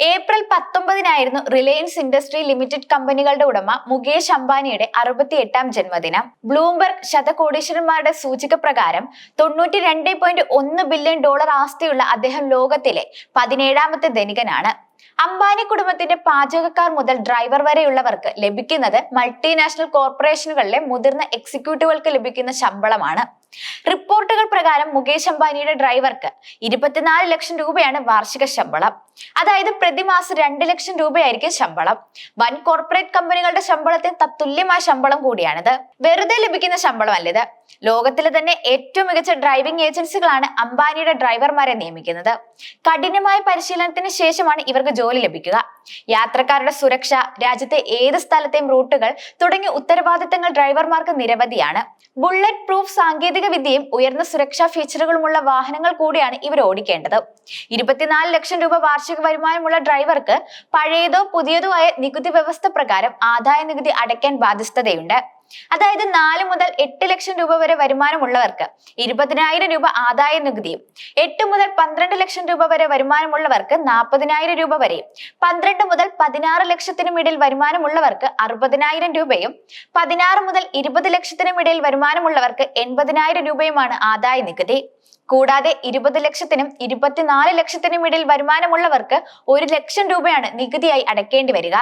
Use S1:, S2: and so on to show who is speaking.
S1: April പത്തൊമ്പതിനായിരുന്നു Reliance industry limited കമ്പനികളുടെ ഉടമ മുകേഷ് അംബാനിയുടെ അറുപത്തിയെട്ടാം ജന്മദിനം. ബ്ലൂംബർഗ് ശതകോടീശ്വരന്മാരുടെ സൂചിക പ്രകാരം തൊണ്ണൂറ്റി രണ്ട് പോയിന്റ് ഒന്ന് ബില്യൺ ഡോളർ ആസ്തിയുള്ള അദ്ദേഹം ലോകത്തിലെ പതിനേഴാമത്തെ ധനികനാണ്. അംബാനി കുടുംബത്തിന്റെ പാചകക്കാർ മുതൽ ഡ്രൈവർ വരെയുള്ളവർക്ക് ലഭിക്കുന്നത് മൾട്ടിനാഷണൽ കോർപ്പറേഷനുകളിലെ മുതിർന്ന എക്സിക്യൂട്ടീവുകൾക്ക് ലഭിക്കുന്ന ശമ്പളമാണ്. റിപ്പോർട്ടുകൾ പ്രകാരം മുകേഷ് അംബാനിയുടെ ഡ്രൈവർക്ക് ഇരുപത്തിനാല് ലക്ഷം രൂപയാണ് വാർഷിക ശമ്പളം. അതായത് പ്രതിമാസം രണ്ട് ലക്ഷം രൂപയായിരിക്കും ശമ്പളം. വൻ കോർപ്പറേറ്റ് കമ്പനികളുടെ ശമ്പളത്തിന് തത്തുല്യമായ ശമ്പളം കൂടിയാണിത്. വെറുതെ ലഭിക്കുന്ന ശമ്പളമല്ലിത് ലോകത്തിലെ തന്നെ ഏറ്റവും മികച്ച ഡ്രൈവിംഗ് ഏജൻസികളാണ് അംബാനിയുടെ ഡ്രൈവർമാരെ നിയമിക്കുന്നത്. കഠിനമായ പരിശീലനത്തിന് ശേഷമാണ് ഇവർക്ക് ജോലി ലഭിക്കുക. യാത്രക്കാരുടെ സുരക്ഷ രാജ്യത്തെ ഏത് സ്ഥലത്തെയും റൂട്ടുകൾ തുടങ്ങിയ ഉത്തരവാദിത്തങ്ങൾ ഡ്രൈവർമാർക്ക് നിരവധിയാണ്. ബുള്ളറ്റ് പ്രൂഫ് സാങ്കേതിക വിദ്യയും ഉയർന്ന സുരക്ഷാ ഫീച്ചറുകളുമുള്ള വാഹനങ്ങൾ കൂടിയാണ് ഇവർ ഓടിക്കേണ്ടത്. ഇരുപത്തിനാല് ലക്ഷം രൂപ വാർഷിക വരുമാനമുള്ള ഡ്രൈവർക്ക് പഴയതോ പുതിയതോ ആയ നികുതി വ്യവസ്ഥ പ്രകാരം ആദായ നികുതി അടയ്ക്കാൻ ബാധ്യസ്ഥതയുണ്ട്. അതായത് നാല് മുതൽ എട്ട് ലക്ഷം രൂപ വരെ വരുമാനമുള്ളവർക്ക് ഇരുപതിനായിരം രൂപ ആദായ നികുതിയും എട്ട് മുതൽ പന്ത്രണ്ട് ലക്ഷം രൂപ വരെ വരുമാനമുള്ളവർക്ക് നാൽപ്പതിനായിരം രൂപ വരെയും പന്ത്രണ്ട് മുതൽ പതിനാറ് ലക്ഷത്തിനും ഇടയിൽ വരുമാനമുള്ളവർക്ക് അറുപതിനായിരം രൂപയും പതിനാറ് മുതൽ ഇരുപത് ലക്ഷത്തിനും ഇടയിൽ വരുമാനമുള്ളവർക്ക് എൺപതിനായിരം രൂപയുമാണ് ആദായ നികുതി. കൂടാതെ ഇരുപത് ലക്ഷത്തിനും ഇരുപത്തിനാല് ലക്ഷത്തിനും ഇടയിൽ വരുമാനമുള്ളവർക്ക് ഒരു ലക്ഷം രൂപയാണ് നികുതിയായി അടയ്ക്കേണ്ടി വരിക.